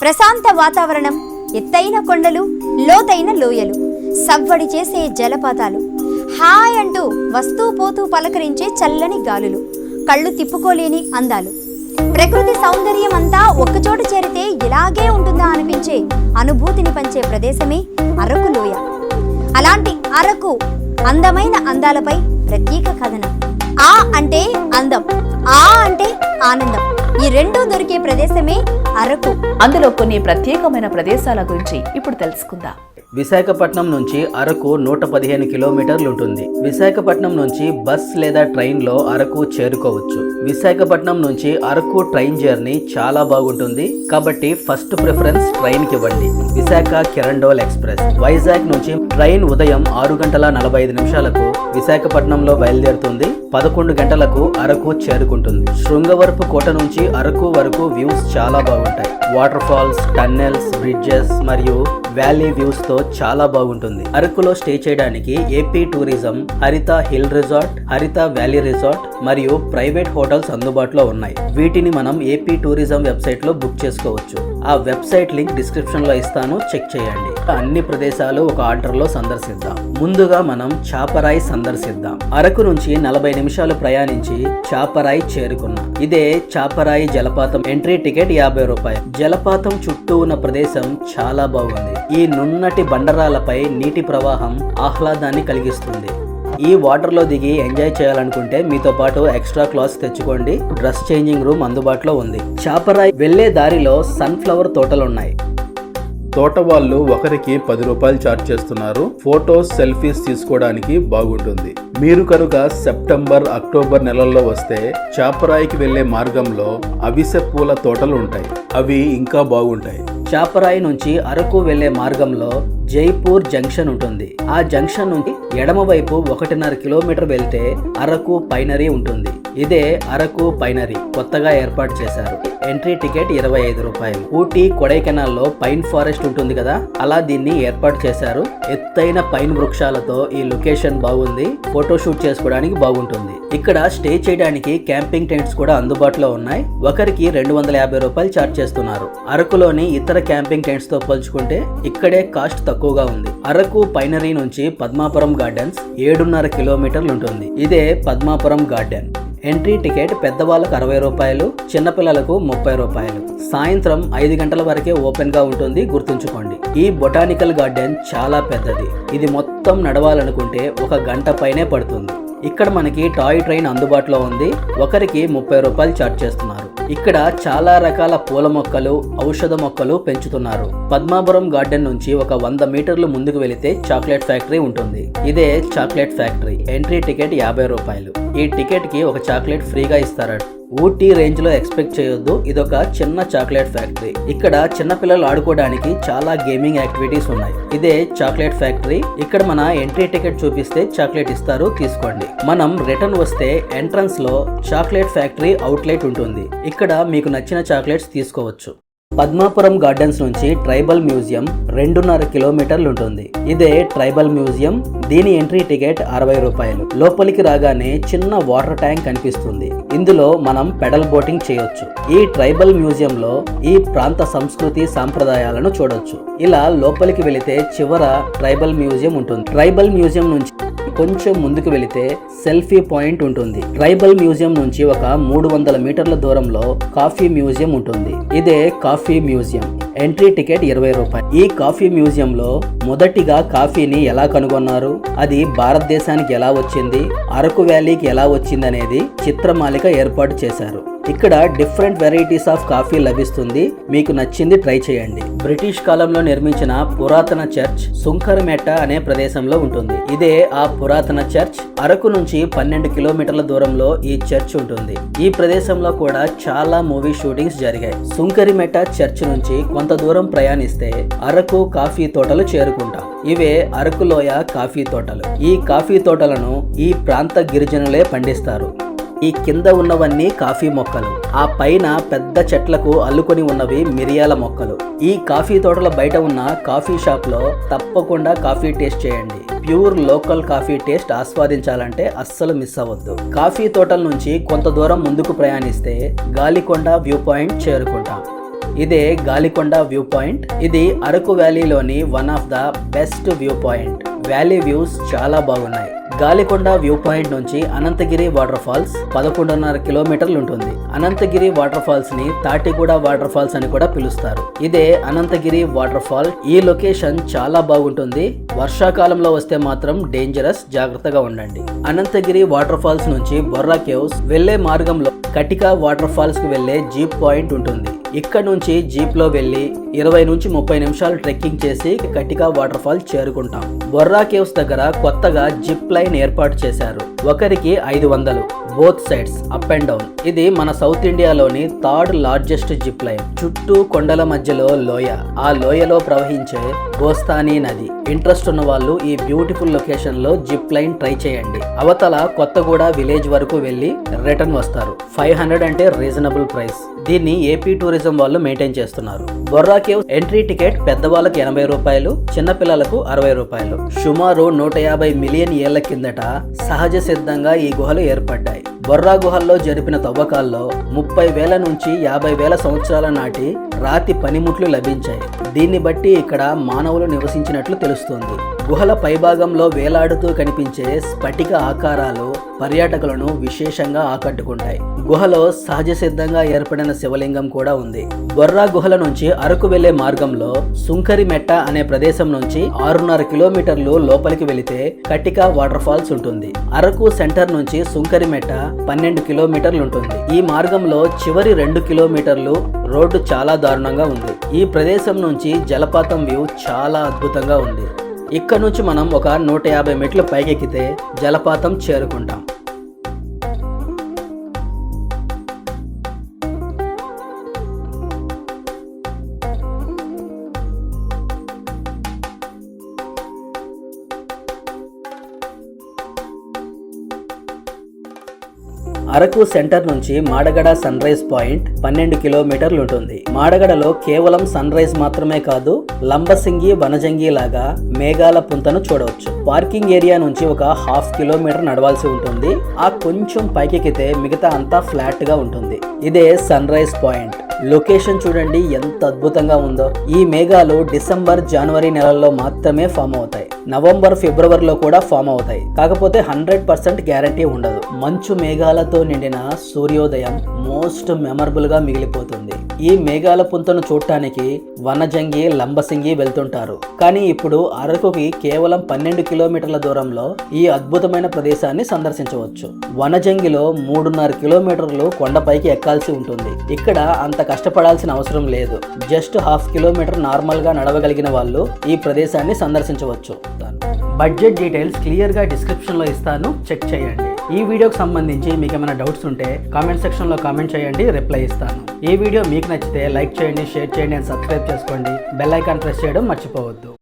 ప్రశాంత వాతావరణం ఎత్తైన కొండలు లోతైన లోయలు సవ్వడి చేసే జలపాతాలు. హాయ్ అంటూ వస్తూ పోతూ పలకరించే చల్లని గాలులు కళ్ళు తిప్పుకోలేని అందాలు. ప్రకృతి సౌందర్యం అంతా ఒక్కచోట చేరితే ఇలాగే ఉంటుందా అనిపించే అనుభూతిని పంచే ప్రదేశమే అరకు లోయ. అలాంటి అరకు అందమైన అందాలపై ప్రత్యేక కథనం. ఆ అంటే అందం ఆ అంటే ఆనందం. ఈ రెండూ దొరికే ప్రదేశమే అరకు. అందులో కొన్ని ప్రత్యేకమైన ప్రదేశాల గురించి ఇప్పుడు తెలుసుకుందాం. విశాఖపట్నం నుంచి అరకు నూట పదిహేను కిలోమీటర్లు ఉంటుంది. విశాఖపట్నం నుంచి బస్ లేదా ట్రైన్లో అరకు చేరుకోవచ్చు. విశాఖపట్నం నుంచి అరకు ట్రైన్ జర్నీ చాలా బాగుంటుంది. కాబట్టి ఫస్ట్ ప్రిఫరెన్స్ ట్రైన్కి ఇవ్వండి. విశాఖ కిరండోల్ ఎక్స్ప్రెస్. వైజాగ్ నుంచి ట్రైన్ ఉదయం ఆరు గంటల నలభై ఐదు నిమిషాలకు విశాఖపట్నంలో బయలుదేరుతుంది. పదకొండు గంటలకు అరకు చేరుకుంటుంది. శృంగవరపు కోట నుంచి అరకు వరకు వ్యూస్ చాలా బాగుంటాయి. వాటర్ ఫాల్స్ టన్నెల్స్ బ్రిడ్జెస్ మరియు వ్యాలీ వ్యూస్తో చాలా బాగుంటుంది. అరకులో స్టే చేయడానికి AP tourism Haritha hill resort Haritha valley resort మరియు ప్రైవేట్ హోటల్స్ అందుబాటులో ఉన్నాయి. వీటిని మనం ఏపీ టూరిజం వెబ్సైట్లో బుక్ చేసుకోవచ్చు. ఆ వెబ్సైట్ లింక్ డిస్క్రిప్షన్లో ఇస్తాను చెక్ చేయండి. అన్ని ప్రదేశాలు ఒక ఆర్డర్లో సందర్శిద్దాం. ముందుగా మనం చాపరాయి సందర్శిద్దాం. అరకు నుంచి నలభై నిమిషాలు ప్రయాణించి చాపరాయి చేరుకున్నాం. ఇదే చాపరాయి జలపాతం. ఎంట్రీ టికెట్ యాభై రూపాయలు. జలపాతం చుట్టూ ఉన్న ప్రదేశం చాలా బాగుంది. ఈ నున్నటి బండరాలపై నీటి ప్రవాహం ఆహ్లాదాన్ని కలిగిస్తుంది. ఈ వాటర్లో దిగి ఎంజాయ్ చేయాలనుకుంటే మీతో పాటు ఎక్స్ట్రా క్లాత్స్ తెచ్చుకోండి. డ్రెస్ చేంజింగ్ రూమ్ అందుబాటులో ఉంది. చాపరాయ్ వెళ్ళే దారిలో సన్ఫ్లవర్ తోటలు ఉన్నాయి తోట వాళ్ళు ఒకరికి పది రూపాయలు చార్జ్ చేస్తున్నారు. ఫోటోస్ సెల్ఫీస్ తీసుకోవడానికి బాగుంటుంది. మీరు కనుక సెప్టెంబర్ అక్టోబర్ నెలల్లో వస్తే చాపరాయికి వెళ్ళే మార్గంలో అవిసె పూల తోటలు ఉంటాయి. అవి ఇంకా బాగుంటాయి. చాపరాయి నుంచి అరకు వెళ్ళే మార్గంలో జైపూర్ జంక్షన్ ఉంటుంది. ఆ జంక్షన్ నుండి ఎడమవైపు ఒకటిన్నర కిలోమీటర్ వెళ్తే అరకు పైనరీ ఉంటుంది. ఇదే అరకు పైనరీ కొత్తగా ఏర్పాటు చేశారు. ఎంట్రీ టికెట్ ఇరవై ఐదు రూపాయలు. ఊటీ కొడైకెనాల్లో పైన్ ఫారెస్ట్ ఉంటుంది కదా అలా దీన్ని ఏర్పాటు చేశారు. ఎత్తైన పైన్ వృక్షాలతో ఈ లొకేషన్ బాగుంది ఫోటో షూట్ చేసుకోవడానికి బాగుంటుంది. ఇక్కడ స్టే చేయడానికి క్యాంపింగ్ టెంట్స్ కూడా అందుబాటులో ఉన్నాయి. ఒకరికి రెండు వందల యాభై రూపాయలు ఛార్జ్ చేస్తున్నారు. అరకులోని ఇతర క్యాంపింగ్ టెంట్స్తో పోల్చుకుంటే ఇక్కడే కాస్ట్ తక్కువగా ఉంది. అరకు పైనరీ నుంచి పద్మాపురం గార్డెన్స్ ఏడున్నర కిలోమీటర్లు ఉంటుంది. ఇదే పద్మాపురం గార్డెన్. ఎంట్రీ టికెట్ పెద్దవాళ్ళకు అరవై రూపాయలు చిన్నపిల్లలకు ముప్పై రూపాయలు. సాయంత్రం ఐదు గంటల వరకే ఓపెన్గా ఉంటుంది గుర్తుంచుకోండి. ఈ బొటానికల్ గార్డెన్ చాలా పెద్దది. ఇది మొత్తం నడవాలనుకుంటే ఒక గంట పైనే పడుతుంది. ఇక్కడ మనకి టాయ్ ట్రైన్ అందుబాటులో ఉంది. ఒకరికి ముప్పై రూపాయలు ఛార్జ్ చేస్తున్నారు. ఇక్కడ చాలా రకాల పూల మొక్కలు ఔషధ మొక్కలు పెంచుతున్నారు. పద్మాపురం గార్డెన్ నుంచి ఒక వంద మీటర్లు ముందుకు వెళితే చాక్లెట్ ఫ్యాక్టరీ ఉంటుంది. ఇదే చాక్లెట్ ఫ్యాక్టరీ. ఎంట్రీ టికెట్ యాభై రూపాయలు. ఈ టికెట్కి ఒక చాక్లెట్ ఫ్రీగా ఇస్తారట. ఊటీ రేంజ్లో ఎక్స్పెక్ట్ చేయొద్దు. ఇదొక చిన్న చాక్లెట్ ఫ్యాక్టరీ. ఇక్కడ చిన్న పిల్లలు ఆడుకోవడానికి చాలా గేమింగ్ యాక్టివిటీస్ ఉన్నాయి. ఇదే చాక్లెట్ ఫ్యాక్టరీ. ఇక్కడ మన ఎంట్రీ టికెట్ చూపిస్తే చాక్లెట్ ఇస్తారు తీసుకోండి. మనం రిటర్న్ వస్తే ఎంట్రన్స్లో చాక్లెట్ ఫ్యాక్టరీ అవుట్లెట్ ఉంటుంది. ఇక్కడ మీకు నచ్చిన చాక్లెట్స్ తీసుకోవచ్చు. పద్మాపురం గార్డెన్స్ నుంచి ట్రైబల్ మ్యూజియం రెండున్నర కిలోమీటర్లు ఉంటుంది ఇదే ట్రైబల్ మ్యూజియం. దీని ఎంట్రీ టికెట్ అరవై రూపాయలు. లోపలికి రాగానే చిన్న వాటర్ ట్యాంక్ కనిపిస్తుంది. ఇందులో మనం పెడల్ బోటింగ్ చేయొచ్చు. ఈ ట్రైబల్ మ్యూజియం లో ఈ ప్రాంత సంస్కృతి సాంప్రదాయాలను చూడొచ్చు. ఇలా లోపలికి వెళితే చివర ట్రైబల్ మ్యూజియం ఉంటుంది. ట్రైబల్ మ్యూజియం నుంచి కొంచెం ముందుకు వెళితే సెల్ఫీ పాయింట్ ఉంటుంది. ట్రైబల్ మ్యూజియం నుంచి ఒక మూడు వందల మీటర్ల దూరంలో కాఫీ మ్యూజియం ఉంటుంది. ఇదే కాఫీ మ్యూజియం. ఎంట్రీ టికెట్ ఇరవై రూపాయలు. ఈ కాఫీ మ్యూజియం లో మొదటిగా కాఫీని ఎలా కనుగొన్నారు? అది భారతదేశానికి ఎలా వచ్చింది? అరకు వ్యాలీకి ఎలా వచ్చింది అనేది చిత్రమాలిక ఏర్పాటు చేశారు. ఇక్కడ డిఫరెంట్ వెరైటీస్ ఆఫ్ కాఫీ లభిస్తుంది. మీకు నచ్చింది ట్రై చేయండి. బ్రిటిష్ కాలంలో నిర్మించిన పురాతన చర్చ్ సుంకరమెట్ట అనే ప్రదేశంలో ఉంటుంది. ఇదే ఆ పురాతన చర్చ్ అరకు నుంచి పన్నెండు కిలోమీటర్ల దూరంలో ఈ చర్చ్ ఉంటుంది. ఈ ప్రదేశంలో కూడా చాలా మూవీ షూటింగ్స్ జరిగాయి. సుంకరిమెట్ట చర్చ్ నుంచి కొంత దూరం ప్రయాణిస్తే అరకు కాఫీ తోటలు చేరుకుంటాం. ఇవే అరకులోయ కాఫీ తోటలు. ఈ కాఫీ తోటలను ఈ ప్రాంత గిరిజనులే పండిస్తారు. ఈ కింద ఉన్నవన్నీ కాఫీ మొక్కలు. ఆ పైన పెద్ద చెట్లకు అల్లుకొని ఉన్నవి మిరియాల మొక్కలు. ఈ కాఫీ తోటల బయట ఉన్న కాఫీ షాప్లో తప్పకుండా కాఫీ టేస్ట్ చేయండి. ప్యూర్ లోకల్ కాఫీ టేస్ట్ ఆస్వాదించాలంటే అస్సలు మిస్ అవ్వద్దు. కాఫీ తోటల నుంచి కొంత దూరం ముందుకు ప్రయాణిస్తే గాలికొండ వ్యూ పాయింట్ చేరుకుంటాం. ఇదే గాలికొండ వ్యూ పాయింట్. ఇది Araku వ్యాలీలోని one of the best view point. Valley views చాలా బాగున్నాయి. గాలికొండ వ్యూ పాయింట్ నుంచి అనంతగిరి వాటర్ ఫాల్స్ పదకొండున్నర కిలోమీటర్లు ఉంటుంది. అనంతగిరి వాటర్ ఫాల్స్ని తాటిగూడ వాటర్ ఫాల్స్ అని కూడా పిలుస్తారు. ఇదే అనంతగిరి వాటర్ ఫాల్ ఈ లొకేషన్ చాలా బాగుంటుంది. వర్షాకాలంలో వస్తే మాత్రం డేంజరస్ జాగ్రత్తగా ఉండండి. అనంతగిరి వాటర్ ఫాల్స్ నుంచి బొర్రా కేవ్స్ వెళ్ళే మార్గంలో కటికా వాటర్ ఫాల్స్కు వెళ్ళే జీప్ పాయింట్ ఉంటుంది. ఇక్కడ నుంచి జీప్లో వెళ్ళి ఇరవై నుంచి ముప్పై నిమిషాలు ట్రెక్కింగ్ చేసి కటికా వాటర్ ఫాల్ చేరుకుంటాం. బొర్రా కేవ్స్ దగ్గర కొత్తగా జిప్ లైన్ ఏర్పాటు చేశారు. ఒకరికి ఐదు వందలు. Both sides up and down ఇది మన సౌత్ ఇండియాలోని థర్డ్ లార్జెస్ట్ జిప్ లైన్ చుట్టూ కొండల మధ్యలో లోయ. ఆ లోయలో ప్రవహించే గోస్తానీ నది. ఇంట్రెస్ట్ ఉన్న వాళ్ళు ఈ బ్యూటిఫుల్ లొకేషన్లో జిప్ లైన్ ట్రై చేయండి. అవతల కొత్తగూడ విలేజ్ వరకు వెళ్ళి రిటర్న్ వస్తారు. ఫైవ్ హండ్రెడ్ అంటే రీజనబుల్ ప్రైస్ దీన్ని ఏపీ టూరిజం వాళ్ళు మెయింటైన్ చేస్తున్నారు. బొర్రా కేవ్ ఎంట్రీ టికెట్ పెద్దవాళ్ళకి ఎనభై రూపాయలు చిన్నపిల్లలకు అరవై రూపాయలు. సుమారు నూట యాభై మిలియన్ ఏళ్ళ కిందట సహజ సిద్ధంగా ఈ గుహలు ఏర్పడ్డాయి. బొర్రా గుహల్లో జరిపిన తవ్వకాల్లో ముప్పై వేల నుంచి యాభై వేల సంవత్సరాల నాటి రాతి పనిముట్లు లభించాయి. దీన్ని బట్టి ఇక్కడ మానవులు నివసించినట్లు తెలుస్తోంది. గుహల పైభాగంలో వేలాడుతూ కనిపించే స్ఫటిక ఆకారాలు పర్యాటకులను విశేషంగా ఆకట్టుకుంటాయి. గుహలో సహజ సిద్ధంగా ఏర్పడిన శివలింగం కూడా ఉంది. బొర్రా గుహల నుంచి అరకు వెళ్ళే మార్గంలో సుంకరి మెట్ట అనే ప్రదేశం నుంచి ఆరున్నర కిలోమీటర్లు లోపలికి వెళితే కటికా వాటర్ ఫాల్స్ ఉంటుంది. అరకు సెంటర్ నుంచి సుంకరిమెట్ట పన్నెండు కిలోమీటర్లు ఉంటుంది. ఈ మార్గంలో చివరి రెండు కిలోమీటర్లు రోడ్డు చాలా దారుణంగా ఉంది. ఈ ప్రదేశం నుంచి జలపాతం వ్యూ చాలా అద్భుతంగా ఉంది. ఇక్కడ నుంచి మనం ఒక నూట యాభై మెట్లు పైకెక్కితే జలపాతం చేరుకుంటాం. అరకు సెంటర్ నుంచి మాడగడ సన్ రైజ్ పాయింట్ పన్నెండు కిలోమీటర్లు ఉంటుంది. మాడగడలో కేవలం సన్ రైజ్ మాత్రమే కాదు లంబసింగి వనజంగి లాగా మేఘాల పుంతను చూడవచ్చు. పార్కింగ్ ఏరియా నుంచి ఒక హాఫ్ కిలోమీటర్ నడవాల్సి ఉంటుంది. ఆ కొంచెం పైకెక్కితే మిగతా అంతా ఫ్లాట్గా ఉంటుంది. ఇదే సన్ రైజ్ పాయింట్. లొకేషన్ చూడండి ఎంత అద్భుతంగా ఉందో. ఈ మేఘాలు డిసెంబర్ జనవరి నెలల్లో మాత్రమే ఫామ్ అవుతాయి. నవంబర్ ఫిబ్రవరిలో కూడా ఫామ్ అవుతాయి. కాకపోతే హండ్రెడ్ పర్సెంట్ గ్యారంటీ ఉండదు. మంచు మేఘాలతో నిండిన సూర్యోదయం మోస్ట్ మెమరబుల్గా మిగిలిపోతుంది. ఈ మేఘాల పుంతను చూడటానికి వనజంగి లంబసింగి వెళ్తుంటారు. కానీ ఇప్పుడు అరకుకి కేవలం పన్నెండు కిలోమీటర్ల దూరంలో ఈ అద్భుతమైన ప్రదేశాన్ని సందర్శించవచ్చు. వనజంగిలో మూడున్నర కిలోమీటర్లు కొండపైకి ఎక్కాల్సి ఉంటుంది. ఇక్కడ అంత కష్టపడాల్సిన అవసరం లేదు. జస్ట్ హాఫ్ కిలోమీటర్ నార్మల్గా నడవగలిగిన వాళ్ళు ఈ ప్రదేశాన్ని సందర్శించవచ్చు. బడ్జెట్ డీటెయిల్స్ క్లియర్గా డిస్క్రిప్షన్లో ఇస్తాను. చెక్ చేయండి. ఈ వీడియోకి సంబంధించి మీకు ఏమైనా డౌట్స్ ఉంటే కామెంట్ సెక్షన్లో కామెంట్ చేయండి రిప్లై ఇస్తాను. ఈ వీడియో మీకు నచ్చితే లైక్ చేయండి షేర్ చేయండి అండ్ సబ్స్క్రైబ్ చేసుకోండి. బెల్ ఐకాన్ ప్రెస్ చేయడం మర్చిపోవద్దు.